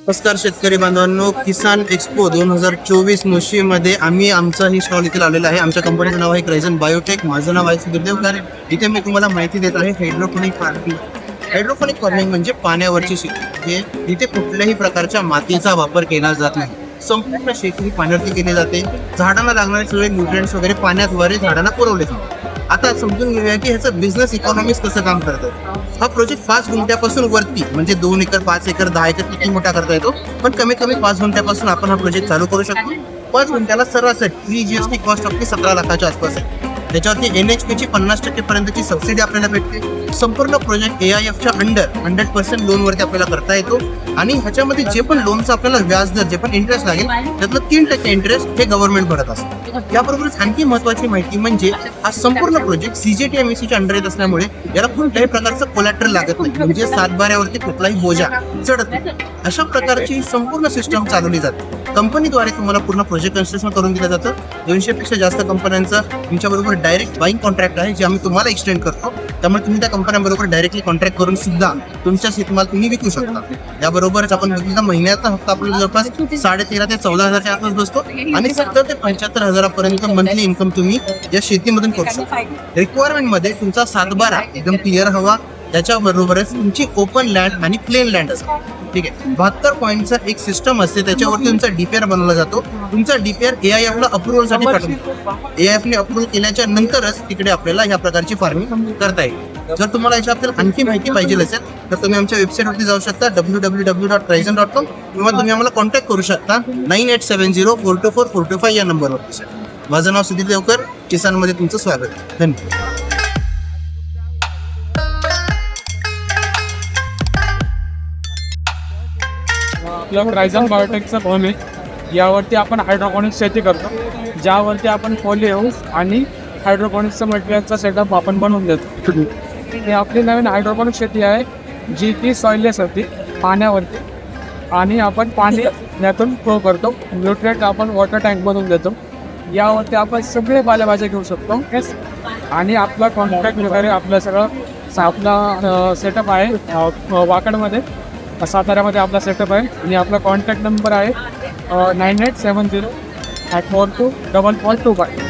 नमस्कार शेतकरी बांधवांनो किसान एक्सपो दोन हजार चोवीस मुशीमध्ये आम्ही आमचा ही स्टॉल इथे लावलेला आहे. आमच्या कंपनीचं नाव आहे क्रायझन बायोटेक माझं नाव आहे सुधीर देवकर इथे मी तुम्हाला माहिती देत आहे हायड्रोपोनिक फार्मिंग हायड्रोपोनिक फार्मिंग म्हणजे पाण्यावरची शेती. हे इथे कुठल्याही प्रकारच्या मातीचा वापर केला जात नाही. संपूर्ण शेती ही पाण्यावरती केली जाते. झाडांना लागणारे सगळे न्यूट्रिएंट्स वगैरे पाण्याद्वारे झाडांना पुरवले जातात. आता समजून घेऊया की ह्याचं बिझनेस इकॉनॉमिक्स कसं काम करतं हा प्रोजेक्ट पाच गुंठ्यापासून वरती म्हणजे दोन एकर पाच एकर दहा एकर किती मोठा करता येतो पण कमीत कमी पाच गुंठ्यापासून आपण हा प्रोजेक्ट चालू करू शकतो. पाच गुंठ्याला सरासरी एस जीएसटी कॉस्ट आपली सतरा लाखाच्या आसपास आहे. त्याच्यावरती एन एच पीची पन्नास टक्के पर्यंतची सबसिडी आपल्याला भेटते. संपूर्ण प्रोजेक्ट ए आय एफच्या अंडर हंड्रेड पर्सेंट लोनवरती आपल्याला करता येतो. आणि ह्याच्यामध्ये जे पण लोनचं आपल्याला व्याजदर जे पण इंटरेस्ट लागेल त्यातलं तीन टक्के इंटरेस्ट हे गव्हर्नमेंट भरत असतं. याबरोबरच आणखी महत्वाची माहिती म्हणजे हा संपूर्ण प्रोजेक्ट सीजेटी एमएससीच्या अंडर येत असल्यामुळे याला कोणत्याही प्रकारचं कोलॅटर लागत नाही. म्हणजे सातबाऱ्यावरती कुठलाही बोजा चढत नाही. अशा प्रकारची संपूर्ण सिस्टम चालवली जाते. कंपनीद्वारे तुम्हाला पूर्ण प्रोजेक्ट कन्स्ट्रक्शन करून दिलं जातं. दोनशे पेक्षा जास्त कंपन्यांचं तुमच्याबरोबर डायरेक्ट बाईंग कॉन्ट्रॅक्ट आहे जे आम्ही तुम्हाला एक्सटेंड करतो. त्यामुळे तुम्ही त्या कंपन्यांबरोबर डायरेक्टली कॉन्ट्रॅक्ट करून सुद्धा तुमच्या शेतमाल तुम्ही विकू शकता. याबरोबरच आपण बघितलं महिन्याचा हप्ता आपल्याला जवळपास साडे तेरा ते चौदा हजारच्या आसपास बसतो. आणि सत्तर ते पंच्याहत्तर हजारापर्यंत मंथली इन्कम तुम्ही या शेतीमधून करू शकता. रिक्वायरमेंटमध्ये तुमचा सातबारा एकदम क्लिअर हवा. त्याच्याबरोबरच तुमची ओपन लँड आणि प्लेन लँड असते. ठीक आहे? बहात्तर पॉईंटचा एक सिस्टम असते त्याच्यावरती तुमचा डीपीआर बनवला जातो. तुमचा डीपीआर ए आय एफला अप्रुव्हलसाठी पाठवतो ए आय एफने अप्रुव्हल केल्याच्या नंतरच तिकडे आपल्याला ह्या प्रकारची फार्मिंग करता येईल. जर तुम्हाला याच्याबद्दल आणखी माहिती पाहिजे असेल तर तुम्ही आमच्या वेबसाईटवरती जाऊ शकता W W W dot Trizon dot com किंवा तुम्ही आम्हाला कॉन्टॅक्ट करू शकता. Nine eight seven zero four two four four two five या नंबरवरती सर. माझं नाव सुधीर देवकर किसानमध्ये तुमचं स्वागत. धन्यवाद. आपलं रायझन बायोटेकचं फॉर्म आहे. यावरती आपण हायड्रोकॉनिक्स शेती करतो. ज्यावरती आपण पोली आणि हायड्रोकॉनिक्सचं मटेरियलचा सेटअप आपण बनवून देतो. ही आपली नवीन हायड्रोपॉनिक्स शेती आहे. जी ती सॉइलेस होती पाण्यावरती. आणि आपण पाणी यातून फ्लो करतो. न्यूट्रेट आपण वॉटर टँक बनवून देतो. यावरती आपण सगळे पालेभाज्या घेऊ शकतो. येस आणि आपला कॉन्ट्रॅक्ट वगैरे आपलं सगळं सा- आपला सेटअप आहे वाकडमध्ये. साताऱ्यामध्ये आपला सेटअप आहे. आणि आपला कॉन्टॅक्ट नंबर आहे nine eight seven zero at four two double four two five